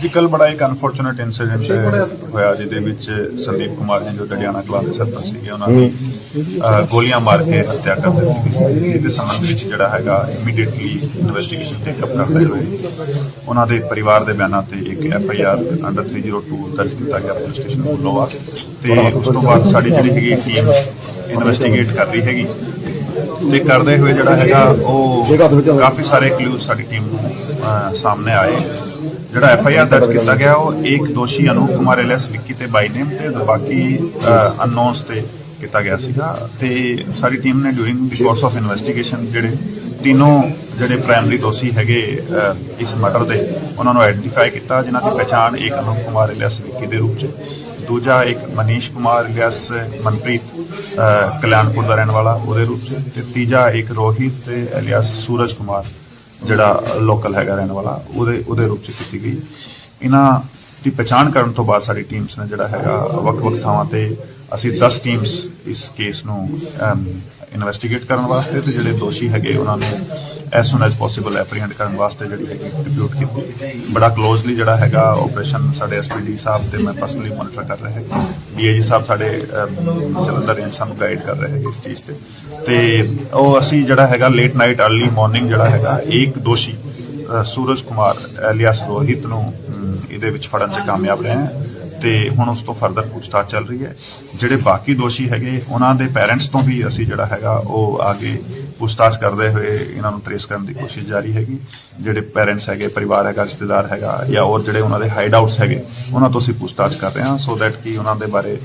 ਜੀ ਕੱਲ ਬੜਾ ਇੱਕ ਅਨਫੋਰਚੂਨੇਟ ਇਨਸੀਡੈਂਟ ਹੋਇਆ ਜਿਹਦੇ ਵਿੱਚ ਸੰਦੀਪ ਕੁਮਾਰ ਜੀ ਜੋ ਡੜਿਆਣਾ ਕਲਾਂ ਦੇ ਸਰਪੰਚ ਸੀਗੇ ਉਹਨਾਂ ਦੀ ਅਹ, ਗੋਲੀਆਂ ਮਾਰ ਕੇ ਹੱਤਿਆ ਕਰ ਦਿੱਤੀ ਗਈ ਜਿਹਦੇ ਸੰਬੰਧ ਵਿੱਚ ਜਿਹੜਾ ਹੈਗਾ ਇਮੀਡੀਏਟਲੀ ਇਨਵੈਸਟੀਗੇਸ਼ਨ ਟੇਕ ਅਪ ਕਰਦੇ ਹੋਏ ਉਹਨਾਂ ਦੇ ਪਰਿਵਾਰ ਦੇ ਬਿਆਨਾਂ ਤੇ ਇੱਕ ਐਫ ਆਈ ਆਰ ਅੰਡਰ 302 ਦਰਜ ਕੀਤਾ ਗਿਆ ਪੁਲਿਸ ਸਟੇਸ਼ਨ ਬੁੱਲੋਵਾ ਤੇ ਉਸ ਤੋਂ ਬਾਅਦ ਸਾਡੀ ਜਿਹੜੀ ਹੈਗੀ ਟੀਮ ਇਨਵੈਸਟੀਗੇਟ ਕਰ ਰਹੀ ਹੈਗੀ ਤੇ ਕਰਦੇ ਹੋਏ ਜਿਹੜਾ ਹੈਗਾ ਉਹ ਕਾਫੀ ਸਾਰੇ ਕਲੂਜ਼ ਸਾਡੀ ਟੀਮ ਨੂੰ ਸਾਹਮਣੇ ਆਏ। ਜਿਹੜਾ ਐਫ ਆਈ ਆਰ ਦਰਜ ਕੀਤਾ ਗਿਆ, ਉਹ ਇੱਕ ਦੋਸ਼ੀ ਅਨੂਪ ਕੁਮਾਰ ਐਲਐਸ, ਵਿੱਕੀ ਤੇ ਬਾਈ ਨੇਮ ਤੇ ਬਾਕੀ ਅਨਨੋਨਸ ਤੇ ਕੀਤਾ ਗਿਆ ਸੀਗਾ। ਤੇ ਸਾਡੀ ਟੀਮ ਨੇ during the course of investigation ਜਿਹੜੇ ਤਿੰਨੋਂ ਜਿਹੜੇ ਪ੍ਰਾਇਮਰੀ ਦੋਸ਼ੀ ਹੈਗੇ ਇਸ ਮਰਡਰ ਦੇ, ਉਹਨਾਂ ਨੂੰ ਆਇਡੈਂਟੀਫਾਈ ਕੀਤਾ, ਜਿਨ੍ਹਾਂ ਦੀ ਪਛਾਣ ਇੱਕ ਅਨੂਪ ਕੁਮਾਰ ਐਲਐਸ, ਵਿੱਕੀ ਦੇ ਰੂਪ ਚ। ਦੂਜਾ ਇੱਕ ਮਨੀਸ਼ ਕੁਮਾਰ ਇਲਿਆਸ ਮਨਪ੍ਰੀਤ ਕਲਿਆਣਪੁਰ ਦਾ ਰਹਿਣ ਵਾਲਾ, ਉਹਦੇ ਰੂਪ ਚ। ਤੇ ਤੀਜਾ ਇੱਕ ਰੋਹਿਤ ਤੇ ਸੂਰਜ ਕੁਮਾਰ। ਜਿਹੜਾ ਲੋਕਲ ਹੈਗਾ ਰਹਿਣ ਵਾਲਾ, ਉਹਦੇ ਉਹਦੇ ਰੂਪ ਚ ਕੀਤੀ ਗਈ ਇਹਨਾਂ ਦੀ ਪਛਾਣ ਕਰਨ ਤੋਂ ਬਾਅਦ ਸਾਡੀ ਟੀਮਸ ਨੇ ਜਿਹੜਾ ਹੈਗਾ ਵੱਖ-ਵੱਖ ਥਾਵਾਂ ਤੇ ਅਸੀਂ 10 ਟੀਮਸ ਇਸ ਕੇਸ ਨੂੰ ਇਨਵੈਸਟੀਗੇਟ ਕਰਨ ਵਾਸਤੇ ਤੇ ਜਿਹੜੇ ਦੋਸ਼ੀ ਹੈਗੇ ਉਹਨਾਂ ਨੂੰ as soon as possible apprehend ਕਰਨ ਵਾਸਤੇ ਜਿਹੜੀ ਹੈਗੀ ਡਿਪਿਊਟ ਕੀਤੀ। ਬੜਾ ਕਲੋਜ਼ਲੀ ਜਿਹੜਾ ਹੈਗਾ ਆਪਰੇਸ਼ਨ ਸਾਡੇ ਐਸਪੀਡੀ ਸਾਹਿਬ ਤੇ ਮੈਂ ਪਰਸਨਲੀ ਮੋਨੀਟਰ ਕਰ ਰਿਹਾ ਹਾਂ। ਡੀਏਜੀ ਸਾਹਿਬ ਸਾਡੇ ਜਲੰਧਰ ਰੇਂਜ ਸਾਨੂੰ ਗਾਈਡ ਕਰ ਰਹੇ ਹੈਗੇ ਇਸ ਚੀਜ਼ ਤੇ। ਤੇ ਉਹ ਅਸੀਂ ਜਿਹੜਾ ਹੈਗਾ ਲੇਟ ਨਾਈਟ अर्ਲੀ ਮਾਰਨਿੰਗ ਜਿਹੜਾ ਹੈਗਾ ਇੱਕ ਦੋਸ਼ੀ ਸੂਰਜ ਕੁਮਾਰ ਐਲੀਅਸ ਰੋਹਿਤ ਨੂੰ ਇਹਦੇ ਵਿੱਚ ਫੜਨ 'ਚ ਕਾਮਯਾਬ ਰਹੇ ਹਾਂ। ਤੇ ਹੁਣ ਉਸ ਤੋਂ ਫਰਦਰ ਪੁੱਛਤਾਛ ਚੱਲ ਰਹੀ ਹੈ। ਜਿਹੜੇ ਬਾਕੀ ਦੋਸ਼ੀ ਹੈਗੇ ਉਹਨਾਂ ਦੇ ਪੈਰੈਂਟਸ ਤੋਂ ਵੀ ਅਸੀਂ ਜਿਹੜਾ ਹੈਗਾ ਉਹ ਅੱਗੇ ਪੁੱਛਤਾਛ ਕਰਦੇ ਹੋਏ ਇਹਨਾਂ ਨੂੰ ਟ੍ਰੇਸ ਕਰਨ ਦੀ ਕੋਸ਼ਿਸ਼ ਜਾਰੀ ਹੈਗੀ। ਜਿਹੜੇ ਪੈਰੈਂਟਸ ਹੈਗੇ ਪਰਿਵਾਰ ਹੈਗਾ ਰਿਸ਼ਤੇਦਾਰ ਹੈਗਾ ਜਾਂ ਹੋਰ ਜਿਹੜੇ ਉਹਨਾਂ ਦੇ ਹਾਈਡ ਆਊਟਸ ਹੈਗੇ ਉਹਨਾਂ ਤੋਂ ਅਸੀਂ ਪੁੱਛਤਾਛ ਕਰ ਰਹੇ ਹਾਂ ਸੋ ਦੈਟ ਕਿ ਉਹਨਾਂ ਦੇ ਬਾਰੇ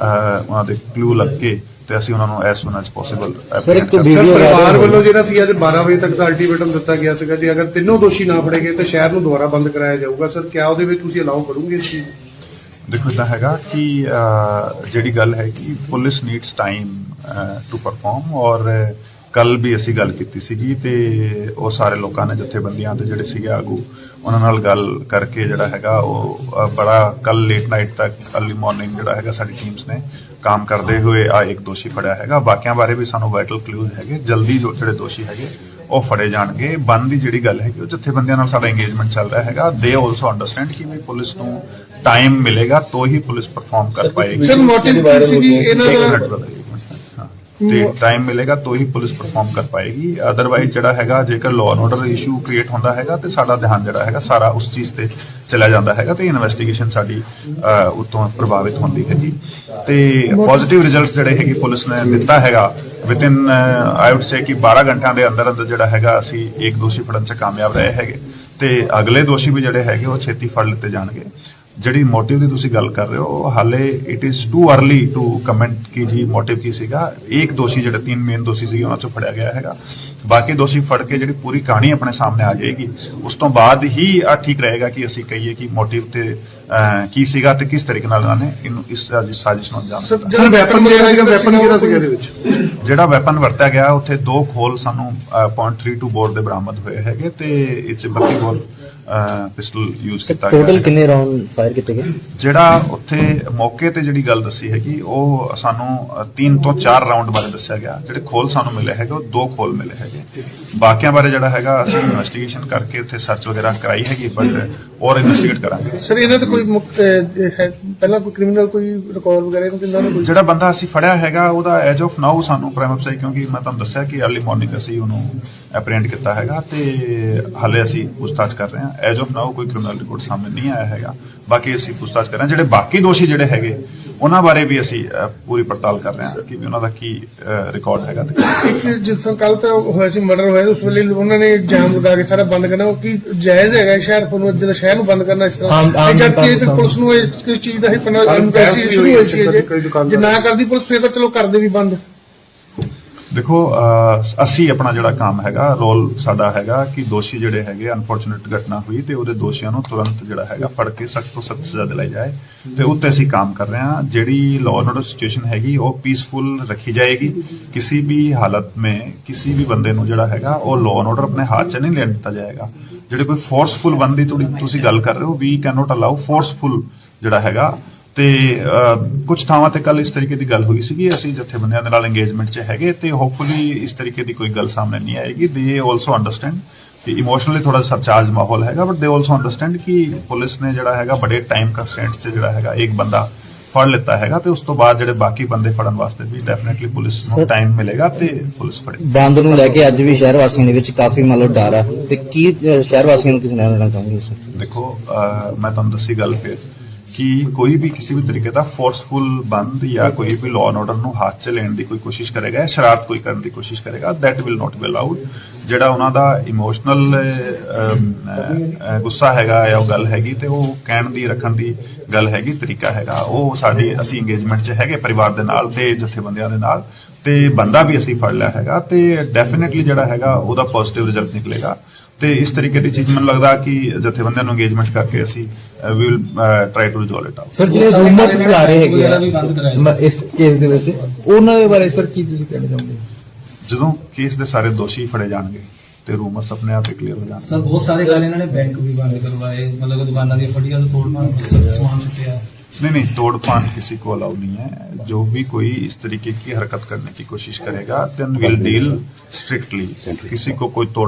ਉਹਨਾਂ ਦੇ ਕਲੂ ਲੱਗ ਕੇ ਤੇ ਅਸੀਂ ਉਹਨਾਂ ਨੂੰ ਐਸ ਸੂਨ ਐਸ ਪੋਸੀਬਲ ਇੱਕ ਸਰ ਵੀਡੀਓ ਪਰਿਵਾਰ ਵੱਲੋਂ ਜਿਹੜਾ ਸੀ ਅੱਜ 12 ਵਜੇ ਤੱਕ ਦਾ ਅਲਟੀਮੇਟਮ ਦਿੱਤਾ ਗਿਆ ਸੀਗਾ। ਜੇ ਅਗਰ ਤਿੰਨੋਂ ਦੋਸ਼ੀ ਨਾ ਫੜੇ ਗਏ ਤਾਂ ਸ਼ਹਿਰ ਨੂੰ ਦੁਬਾਰਾ ਬੰਦ ਕਰਾਇਆ ਜਾਊਗਾ। ਸਰ ਕਿਆ ਉਹਦੇ ਵਿੱਚ ਤੁਸੀਂ ਅਲਾਉ ਕਰੋਗੇ ਇਸ ਚੀਜ਼? ਦੇਖੋ ਇਦਾਂ ਹੈਗਾ ਕਿ ਜਿਹੜੀ ਗੱਲ ਹੈ ਕਿ police needs time to perform ਔਰ ਕੱਲ ਵੀ ਅਸੀਂ ਗੱਲ ਕੀਤੀ ਸੀਗੀ ਤੇ ਉਹ ਸਾਰੇ ਲੋਕਾਂ ਨੇ ਜਥੇਬੰਦੀਆਂ ਤੇ ਜਿਹੜੇ ਸੀਗੇ ਆਗੂ, ਉਹਨਾਂ ਨਾਲ ਗੱਲ ਕਰਕੇ ਜਿਹੜਾ ਹੈਗਾ, ਉਹ ਬੜਾ ਕੱਲ ਲੇਟ ਨਾਈਟ ਤੱਕ ਅਰਲੀ ਮਾਰਨਿੰਗ ਜਿਹੜਾ ਹੈਗਾ, ਸਾਡੀ ਟੀਮਸ ਨੇ ਕੰਮ ਕਰਦੇ ਹੋਏ ਆ ਇੱਕ ਦੋਸ਼ੀ ਫੜਿਆ ਹੈਗਾ। ਬਾਕੀਆਂ ਬਾਰੇ ਵੀ ਸਾਨੂੰ ਵਾਈਟਲ ਕਲੂਜ਼ ਹੈਗੇ। ਜਲਦੀ ਜੋ ਜਿਹੜੇ ਦੋਸ਼ੀ ਹੈਗੇ, ਉਹ ਫੜੇ ਜਾਣਗੇ। ਬੰਦ ਦੀ ਜਿਹੜੀ ਗੱਲ ਹੈਗੀ, ਉਹ ਜਥੇਬੰਦੀਆਂ ਨਾਲ ਸਾਡਾ ਇੰਗੇਜਮੈਂਟ ਚੱਲ ਰਿਹਾ ਹੈਗਾ। ਦੇ ਆਲਸੋ ਅੰਡਰਸਟੈਂਡ ਕਿ ਵੀ ਪੁਲਿਸ ਨੂੰ ਟਾਈਮ ਮਿਲੇਗਾ ਤਾਂ ਹੀ ਪੁਲਿਸ ਪਰਫਾਰਮ ਕਰ ਪਾਏਗੀ ਸਰ ਮੋਟਿਵ ਕੀ ਸੀਗੀ ਇਹਨਾਂ ਇੱਕ ਦਾ ਮਿੰਟ brother, ਇੱਕ ਮਿੰਟ, ਹਾਂ। ਤੇ ਟਾਈਮ ਮਿਲੇਗਾ ਤਾਂ ਹੀ ਪੁਲਿਸ ਪਰਫਾਰਮ ਕਰ ਪਾਏਗੀ ਅਦਰਵਾਈਜ਼ ਜਿਹੜਾ ਹੈਗਾ ਜੇਕਰ law and order issue create ਹੁੰਦਾ ਹੈਗਾ ਤੇ ਸਾਡਾ ਧਿਆਨ ਜਿਹੜਾ ਹੈਗਾ ਸਾਰਾ ਉਸ ਚੀਜ਼ ਤੇ ਚਲਾ ਜਾਂਦਾ ਹੈਗਾ ਤੇ ਇਨਵੈਸਟੀਗੇਸ਼ਨ ਸਾਡੀ ਅਹ, ਉਤੋਂ ਪ੍ਰਭਾਵਿਤ ਹੁੰਦੀ ਹੈਗੀ ਤੇ ਪੋਜ਼ਿਟਿਵ ਰਿਜ਼ਲਟਸ ਜਿਹੜੇ ਹੈਗੇ ਪੁਲਿਸ ਨੇ ਦਿੱਤਾ ਹੈਗਾ ਵਿਦਿਨ ਆਈ ਊਡ ਸੇ ਕਿ 12 ਘੰਟਿਆਂ ਦੇ ਅੰਦਰ ਅੰਦਰ ਜਿਹੜਾ ਹੈਗਾ ਅਸੀਂ ਇੱਕ ਦੋਸ਼ੀ ਫੜਨ 'ਚ ਕਾਮਯਾਬ ਰਹੇ ਹੈਗੇ ਤੇ ਅਗਲੇ ਦੋਸ਼ੀ ਵੀ ਜਿਹੜੇ ਹੈਗੇ ਉਹ ਛੇਤੀ ਫੜ ਲਿੱਤੇ ਜਾਣਗੇ ਜਿਹੜੀ ਮੋਟਿਵ ਦੀ ਤੁਸੀਂ ਗੱਲ ਕਰ ਰਹੇ ਹੋ ਹਾਲੇ it is too early to comment ਕਿ ਜੀ ਮੋਟਿਵ ਕੀ ਸੀਗਾ। ਇੱਕ ਦੋਸ਼ੀ ਜਿਹੜੇ ਤਿੰਨ ਮੇਨ ਦੋਸ਼ੀ ਸੀਗੇ ਉਹਨਾਂ ਚੋਂ ਫੜਿਆ ਗਿਆ ਹੈਗਾ। ਬਾਕੀ ਦੋਸ਼ੀ ਫੜ ਕੇ ਜਿਹੜੀ ਪੂਰੀ ਕਹਾਣੀ ਆਪਣੇ ਸਾਹਮਣੇ ਆ ਜਾਏਗੀ। ਉਸ ਤੋਂ ਬਾਅਦ ਹੀ ਆ ਠੀਕ ਰਹੇਗਾ ਕਿ ਅਸੀਂ ਕਹੀਏ ਕਿ ਮੋਟਿਵ ਤੇ ਕੀ ਸੀਗਾ ਤੇ ਕਿਸ ਤਰੀਕੇ ਨਾਲ ਉਹਨਾਂ ਨੇ ਇਹਨੂੰ ਇਸ ਸਾਜ਼ਿਸ਼ ਸਾਜ਼ਿਸ਼ ਨੂੰ ਅੰਜਾਮ ਦਿੱਤਾ। ਸਰ ਵੈਪਨ ਜਿਹੜਾ ਸੀਗਾ ਵੈਪਨ ਕਿਹੜਾ ਸੀਗਾ ਇਹਦੇ ਵਿੱਚ? ਜਿਹੜਾ ਵੈਪਨ ਵਰਤਿਆ ਗਿਆ ਉੱਥੇ ਦੋ ਖੋਲ ਸਾਨੂੰ ਅਹ, .32 ਬੋਰ ਦੇ ਬਰਾਮਦ ਹੋਏ ਹੈਗੇ ਤੇ ਇਹ 'ਚ 32 ਬੋਰ ਪਿਸਟਲ ਯੂਜ਼ ਕੀਤਾ ਗਿਆ ਟੋਟਲ। ਕਿੰਨੇ ਰਾਉਂਡ ਫਾਇਰ ਕੀਤੇ ਗਏ? ਜਿਹੜਾ ਉੱਥੇ ਮੌਕੇ ਤੇ ਜਿਹੜੀ ਗੱਲ ਦੱਸੀ ਹੈਗੀ ਉਹ ਸਾਨੂੰ 3 ਤੋਂ 4 ਰਾਉਂਡ ਬਾਰੇ ਦੱਸਿਆ ਗਿਆ। ਜਿਹੜੇ ਖੋਲ ਸਾਨੂੰ ਮਿਲੇ ਹੈਗੇ ਉਹ ਦੋ ਖੋਲ ਮਿਲੇ ਹੈਗੇ। ਬਾਕੀਆਂ ਬਾਰੇ ਜਿਹੜਾ ਹੈਗਾ ਅਸੀਂ ਇਨਵੈਸਟੀਗੇਸ਼ਨ ਕਰਕੇ ਉੱਥੇ ਸਰਚ ਵਗੈਰਾ ਕਰਾਈ ਹੈਗੀ ਬਟ ਔਰ ਇਨਵੈਸਟੀਗੇਟ ਕਰਾਂਗੇ। ਸਰ ਇਹਨਾਂ ਤੇ ਕੋਈ ਪਹਿਲਾਂ ਕੋਈ ਕ੍ਰਿਮੀਨਲ ਕੋਈ ਰਿਕਾਰਡ ਵਗੈਰਾ ਇਹਨਾਂ ਦਾ ਕੋਈ? ਜਿਹੜਾ ਬੰਦਾ ਅਸੀਂ ਫੜਿਆ ਹੈਗਾ ਉਹਦਾ ਐਜ ਆਫ ਨਾਓ ਸਾਨੂੰ ਪ੍ਰਾਈਮ ਅਫਸਰ ਕਿਉਂਕਿ ਮੈਂ ਤੁਹਾਨੂੰ ਦੱਸਿਆ ਕਿ अर्ਲੀ ਮਾਰਨਿੰਗ ਅਸੀਂ ਉਹਨੂੰ ਐਪਰੀਹੈਂਡ ਕੀਤਾ ਹੈਗਾ ਤੇ ਹਾਲੇ ਅਸੀਂ ਪੁੱਛਤਾਛ ਕਰ ਰਹੇ ਹਾਂ। ਐਜ ਆਫ ਨਾਓ ਕੋਈ ਕ੍ਰਿਮੀਨਲ ਰਿਕਾਰਡ ਸਾਹਮਣੇ ਨਹੀਂ ਆਇਆ ਹੈਗਾ। ਬਾਕੀ ਅਸੀਂ ਪੁੱਛਤਾਛ ਕਰ ਰਹੇ ਹਾਂ। ਜਿਹੜੇ ਬਾਕੀ ਦੋਸ਼ੀ ਜਿਹੜੇ ਹੈਗੇ ਉਹਨਾਂ ਬਾਰੇ ਵੀ ਅਸੀਂ ਪੂਰੀ ਪੜਤਾਲ ਕਰ ਰਹੇ ਹਾਂ ਕਿ ਵੀ ਉਹਨਾਂ ਦਾ ਕੀ ਰਿਕਾਰਡ ਹੈਗਾ ਤੇ ਇੱਕ ਜਿਸ ਤਰ੍ਹਾਂ ਕੱਲ ਤਾਂ ਹੋਇਆ ਸੀ ਮਰਡਰ ਹੋਇਆ ਉਸ ਵੇਲੇ ਉਹਨਾਂ ਨੇ ਜਾਮ ਲਗਾ ਕੇ ਸਾਰਾ ਬੰਦ ਕਰਨਾ। ਉਹ ਕੀ ਜਾਇਜ਼ ਹੈਗਾ ਸ਼ਹਿਰ ਨੂੰ ਜਦੋਂ ਸ਼ਹਿਰ ਨੂੰ ਬੰਦ ਕਰਨਾ ਇਸ ਤਰ੍ਹਾਂ? ਤੇ ਜਦ ਕਿ ਨੂੰ ਪੁਲਿਸ ਨੂੰ ਇਸ ਕਿਸ ਚੀਜ਼ ਦਾ ਹੀ ਪਨਾ ਇਨਵੈਸਟੀਗੇਸ਼ਨ ਹੋਈ ਸੀ। ਜੇ ਨਾ ਕਰਦੀ ਪੁਲਿਸ ਫੇਰ ਤਾਂ ਚਲੋ ਕਰਦੇ ਵੀ ਬੰਦ। ਦੇਖੋ ਅਸੀਂ ਆਪਣਾ ਜਿਹੜਾ ਕੰਮ ਹੈਗਾ, ਰੋਲ ਸਾਡਾ ਹੈਗਾ ਕਿ ਦੋਸ਼ੀ ਜਿਹੜੇ ਹੈਗੇ ਅਨਫੋਰਚੂਨੇਟ ਘਟਨਾ ਹੋਈ ਤੇ ਉਹਦੇ ਦੋਸ਼ੀਆਂ ਨੂੰ ਤੁਰੰਤ ਜਿਹੜਾ ਹੈਗਾ ਫੜ ਕੇ ਸਖਤ ਤੋਂ ਸਖਤ ਸਜ਼ਾ ਦਿਲਾਈ ਜਾਏ ਤੇ ਉੱਤੇ ਅਸੀਂ ਕੰਮ ਕਰ ਰਹੇ ਹਾਂ। ਜਿਹੜੀ ਲਾਅ ਐਂਡ ਆਰਡਰ ਸਿਚੁਏਸ਼ਨ ਹੈਗੀ, ਉਹ ਪੀਸਫੁਲ ਰੱਖੀ ਜਾਏਗੀ। ਕਿਸੇ ਵੀ ਹਾਲਤ में ਕਿਸੇ ਵੀ ਬੰਦੇ ਨੂੰ ਜਿਹੜਾ ਹੈਗਾ, ਉਹ ਲਾਅ ਐਂਡ ਆਰਡਰ ਆਪਣੇ ਹੱਥ 'ਚ ਨਹੀਂ ਲੈਣ ਦਿੱਤਾ ਜਾਏਗਾ। ਜਿਹੜੇ ਕੋਈ ਫੋਰਸਫੁਲ ਬੰਦੀ ਥੋੜੀ ਤੁਸੀਂ ਗੱਲ ਕਰ ਰਹੇ ਹੋ we can not allow forceful ਜਿਹੜਾ ਹੈਗਾ ਤੇ ਕੁਝ ਥਾਵਾਂ ਤੇ ਕੱਲ ਇਸ ਤਰੀਕੇ ਦੀ ਗੱਲ ਹੋਈ ਸੀਗੀ ਅਸੀਂ ਜਥੇਬੰਦੀਆਂ ਦੇ ਨਾਲ ਇੰਗੇਜਮੈਂਟ 'ਚ ਹੈਗੇ ਤੇ ਹੋਪਫੁਲੀ ਇਸ ਤਰੀਕੇ ਦੀ ਕੋਈ ਗੱਲ ਸਾਹਮਣੇ ਨਹੀਂ ਆਏਗੀ। ਦੇ ਆਲਸੋ ਅੰਡਰਸਟੈਂਡ ਕਿ ਇਮੋਸ਼ਨਲੀ ਥੋੜਾ ਸਰਚਾਰਜ ਮਾਹੌਲ ਹੈਗਾ ਬਟ ਦੇ ਆਲਸੋ ਅੰਡਰਸਟੈਂਡ ਕਿ ਪੁਲਿਸ ਨੇ ਜਿਹੜਾ ਹੈਗਾ ਬੜੇ ਟਾਈਮ ਕੰਸਟੈਂਟਸ 'ਚ ਜਿਹੜਾ ਹੈਗਾ ਇੱਕ ਬੰਦਾ ਫੜ ਲਿੱਤਾ ਹੈਗਾ ਤੇ ਉਸ ਤੋਂ ਬਾਅਦ ਜਿਹੜੇ ਬਾਕੀ ਬੰਦੇ ਫੜਨ ਵਾਸਤੇ ਵੀ ਡੈਫੀਨਿਟਲੀ ਪੁਲਿਸ ਨੂੰ ਟਾਈਮ ਮਿਲੇਗਾ ਤੇ ਪੁਲਿਸ ਫੜੇ। ਬੰਦ ਨੂੰ ਲੈ ਕੇ ਅੱਜ ਵੀ ਸ਼ਹਿਰ ਵਾਸੀਆਂ ਦੇ ਵਿੱਚ ਕਾਫੀ ਮਤਲਬ ਡਰ ਆ। ਤੇ ਕੀ ਸ਼ਹਿਰ ਵਾਸੀਆਂ ਨੂੰ ਕਿਸ ਨਾਲ ਦੇਣਾ ਚਾਹੁੰਗੇ ਦੇਖੋ ਮੈਂ ਤੁਹਾਨੂੰ ਦੱਸੀ ਗੱਲ ਫਿਰ। ਕਿ ਕੋਈ ਵੀ ਕਿਸੇ ਵੀ ਤਰੀਕੇ ਦਾ ਫੋਰਸਫੁਲ ਬੰਦ ਜਾਂ ਕੋਈ ਵੀ ਲਾਅ ਐਂਡ ਆਰਡਰ ਨੂੰ ਹੱਥ 'ਚ ਲੈਣ ਦੀ ਕੋਈ ਕੋਸ਼ਿਸ਼ ਕਰੇਗਾ ਜਾਂ ਸ਼ਰਾਰਤ ਕੋਈ ਕਰਨ ਦੀ ਕੋਸ਼ਿਸ਼ ਕਰੇਗਾ, that will not be allowed ਜਿਹੜਾ ਉਹਨਾਂ ਦਾ ਇਮੋਸ਼ਨਲ ਗੁੱਸਾ ਹੈਗਾ ਜਾਂ ਉਹ ਗੱਲ ਹੈਗੀ ਤੇ ਉਹ ਕਹਿਣ ਦੀ, ਰੱਖਣ ਦੀ ਗੱਲ ਹੈਗੀ, ਤਰੀਕਾ ਹੈਗਾ। ਉਹ ਸਾਡੇ, ਅਸੀਂ ਇੰਗੇਜਮੈਂਟ 'ਚ ਹੈਗੇ ਪਰਿਵਾਰ ਦੇ ਨਾਲ ਤੇ ਜਥੇਬੰਦੀਆਂ ਦੇ ਨਾਲ ਤੇ ਬੰਦਾ ਵੀ ਅਸੀਂ ਫੜ ਲਿਆ ਹੈਗਾ ਤੇ ਡੈਫੀਨਿਟਲੀ ਜਿਹੜਾ ਹੈਗਾ ਉਹਦਾ ਪੋਜ਼ਿਟਿਵ ਰਿਜ਼ਲਟ ਨਿਕਲੇਗਾ। ਤੇ ਇਸ ਤਰੀਕੇ ਦੀ ਚੀਜ਼ ਮੈਨੂੰ ਲੱਗਦਾ ਕਿ ਜਥੇਬੰਦੀਆਂ ਨੂੰ ਇੰਗੇਜਮੈਂਟ ਕਰਕੇ ਅਸੀਂ ਵੀ will try to resolve it out sir ਜਿਹੜੇ ਰੂਮਰਸ ਫੈਲਾ ਰਹੇ ਹੈਗੇ ਵਗੈਰਾ ਵੀ ਬੰਦ ਕਰਾਏ ਆ ਮ- ਇਸ ਕੇਸ ਦੇ ਵਿੱਚ ਉਹਨਾਂ ਦੇ ਬਾਰੇ ਸਰ ਕੀ ਤੁਸੀਂ ਕਹਿਣਾ ਚਾਹੁੰਦੇ ਹੋ ਜਦੋਂ ਕੇਸ ਦੇ ਸਾਰੇ ਦੋਸ਼ੀ ਫੜੇ ਜਾਣਗੇ ਤੇ ਰੂਮਰਸ ਆਪਣੇ ਆਪ ਹੀ ਕਲੀਅਰ ਹੋ ਜਾਣਗੇ ਸਰ ਬਹੁਤ ਸਾਰੇ ਗੱਲ ਇਹਨਾਂ ਨੇ ਬੈਂਕ ਵੀ ਬੰਦ ਕਰਵਾਏ ਮਤਲਬ ਕਿ ਦੁਕਾਨਾਂ ਦੀਆਂ ਫਟੀਆਂ ਤੋਂ ਤੋੜ ਮਾਰ ਸਮਾਨ ਛੁੱਟਿਆ नहीं नहीं तोड़ फान किसी को अलाउ नहीं है जो भी कोई इस तरीके की हरकत करने की कोशिश करेगा देन विल डील स्ट्रिक्टली किसी को कोई तोड़